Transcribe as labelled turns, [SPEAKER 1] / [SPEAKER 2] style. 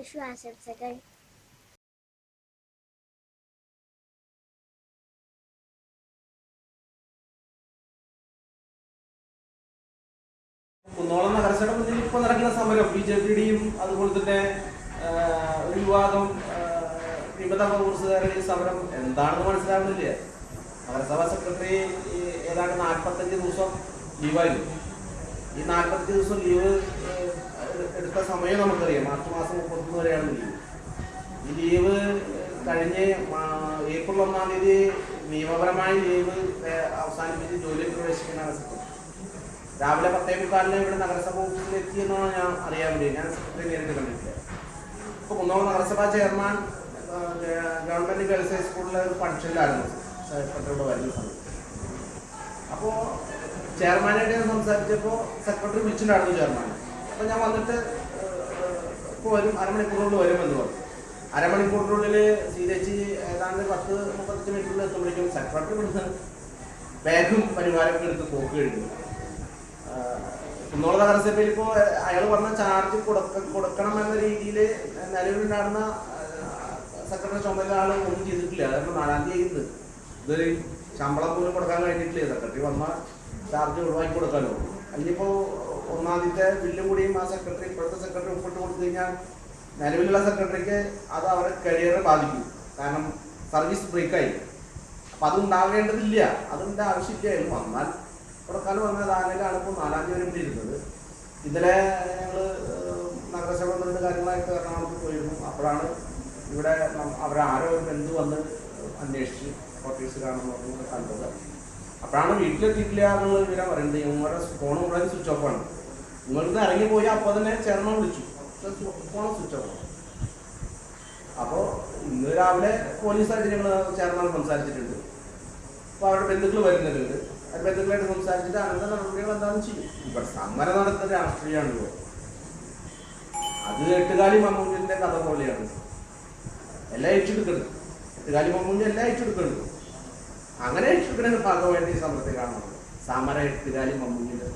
[SPEAKER 1] വിഷു ആശംസകൾ
[SPEAKER 2] കുന്നോളം നഗരസഭയുടെ മുന്നിൽ ഇപ്പോൾ നടക്കുന്ന സമരം ബി ജെ അതുപോലെ തന്നെ ഒരു വിവാദം വിമത കോൺഗ്രസുകാരുടെ സമരം എന്താണെന്ന് മനസ്സിലാവുന്നില്ല. നഗരസഭാ സെക്രട്ടറി ഏതാണ്ട് നാൽപ്പത്തഞ്ച് ദിവസം ലീവായിരുന്നു. ഈ നാൽപ്പത്തഞ്ച് ദിവസം ലീവ് എടുത്ത സമയം നമുക്കറിയാം. മാർച്ച് മാസം മുപ്പത്തൊന്ന് വരെയാണ് ലീവ്. ഈ ലീവ് കഴിഞ്ഞ് ഏപ്രിൽ ഒന്നാം തീയതി നിയമപരമായ ലീവ് അവസാനിപ്പിച്ച് ജോലിയിൽ പ്രവേശിക്കുന്ന അവസ്ഥ രാവിലെ പത്തേ മുക്കാലിന് ഇവിടെ നഗരസഭ ഓഫീസിൽ എത്തി എത്തിയെന്നാണ് ഞാൻ അറിയാൻ വേണ്ടി. ഞാൻ സെക്രട്ടറി നേരിട്ട് കണ്ടിട്ടില്ല. ഇപ്പോൾ കുന്നോളം നഗരസഭാ ചെയർമാൻ ഗവൺമെന്റ് ഗേൾസ് ഹൈസ്കൂളിലെ ഒരു ഫംഗ്ഷനിലായിരുന്നു. സെക്രട്ടറിയോട് വരുന്ന സമയത്ത്. അപ്പോൾ ചെയർമാനായിട്ട് ഞാൻ സംസാരിച്ചപ്പോൾ സെക്രട്ടറി വിളിച്ചിട്ടുണ്ടായിരുന്നു ചെയർമാൻ അപ്പോൾ ഞാൻ വന്നിട്ട് ഇപ്പോൾ വരും അരമണിക്കൂറിനുള്ളിൽ വരുമെന്ന് പറഞ്ഞു. അരമണിക്കൂറിനുള്ളിൽ സീതേച്ചി ഏതാണ്ട് പത്ത് മുപ്പത്തഞ്ച് മിനിറ്റിൽ എത്തുമ്പോഴേക്കും സെക്രട്ടറി ഇവിടുന്ന് ബാഗും പരിവാരമൊക്കെ എടുത്ത് പോക്ക് കഴിഞ്ഞു. കുന്നോള നഗരസഭയിൽ ഇപ്പോൾ അയാൾ പറഞ്ഞ ചാർജ് കൊടുക്ക കൊടുക്കണം എന്ന രീതിയിൽ നിലവിലുണ്ടായിരുന്ന സെക്രട്ടറി ചുമതല ആൾ ഒന്നും ചെയ്തിട്ടില്ല. കാരണം നാലാം തീയതി ഇത് ഇതൊരു ശമ്പളം പോലും കൊടുക്കാൻ കഴിഞ്ഞിട്ടില്ല. സെക്രട്ടറി വന്ന ചാർജ് ഒഴിവാക്കി കൊടുക്കാനോ അതിനിപ്പോൾ ഒന്നാമത്തെ ബില്ലും കൂടിയും ആ സെക്രട്ടറി ഇപ്പോഴത്തെ സെക്രട്ടറി ഒപ്പിട്ട് കൊടുത്തു കഴിഞ്ഞാൽ നിലവിലുള്ള സെക്രട്ടറിക്ക് അത് അവരുടെ കരിയറെ ബാധിക്കും. കാരണം സർവീസ് ബ്രേക്കായി അപ്പം അത് ഉണ്ടാകേണ്ടതില്ല. അതിന്റെ ആവശ്യമില്ലായിരുന്നു. വന്നാൽ കൊടുക്കാനും വന്ന ആനയിലാണ് ഇപ്പോൾ നാലാം തീയതി വരെ ഇവിടെ ഇരുന്നത് ഇന്നലെ ഞങ്ങൾ നഗരസഭ രണ്ട് കാര്യങ്ങളായിട്ട് എറണാകുളത്ത് പോയിരുന്നു. അപ്പോഴാണ് ഇവിടെ അവരാരോ എന്ത് വന്ന് അന്വേഷിച്ച് ക്വാർട്ടേഴ്സ് കാണുന്നു കണ്ടത്. അപ്പോഴാണ് വീട്ടിലെത്തിയിട്ടില്ല എന്നുള്ള വിവരം പറയുന്നത്. ഇവരുടെ ഫോൺ മുഴുവൻ സ്വിച്ച് ഓഫ് ആണ്. ഇങ്ങോട്ട് ഇറങ്ങി പോയി അപ്പോൾ തന്നെ ചേർന്ന് വിളിച്ചു. ഫോൺ സ്വിച്ച് ഓഫ് ആണ്. അപ്പോൾ ഇന്ന് രാവിലെ പോലീസായിട്ട് ഞങ്ങൾ ചേർന്നാൽ സംസാരിച്ചിട്ടുണ്ട്. അപ്പോൾ അവരുടെ ബന്ധുക്കൾ വരുന്നുണ്ട്. ആ ബന്ധുക്കളായിട്ട് സംസാരിച്ചിട്ട് അനന്ത നടപടികൾ എന്താണെന്ന് ചെയ്യും ഇവിടെ സമരം നടത്തുന്ന രാഷ്ട്രീയമാണല്ലോ അത് എട്ടുകാലി മമ്മൂട്ടിന്റെ കഥ പോലെയാണ്. എല്ലാം ഏറ്റെടുക്കണം എട്ടുകാലി മമ്മൂട്ടി എല്ലാം ഏറ്റെടുക്കണം അങ്ങനെ ഏറ്റെടുക്കുന്ന ഭാഗമായിട്ട് ഈ സമരത്തെ കാണുന്നത് സമര എട്ടുകാലി മമ്മൂഞ്ഞിന്റെ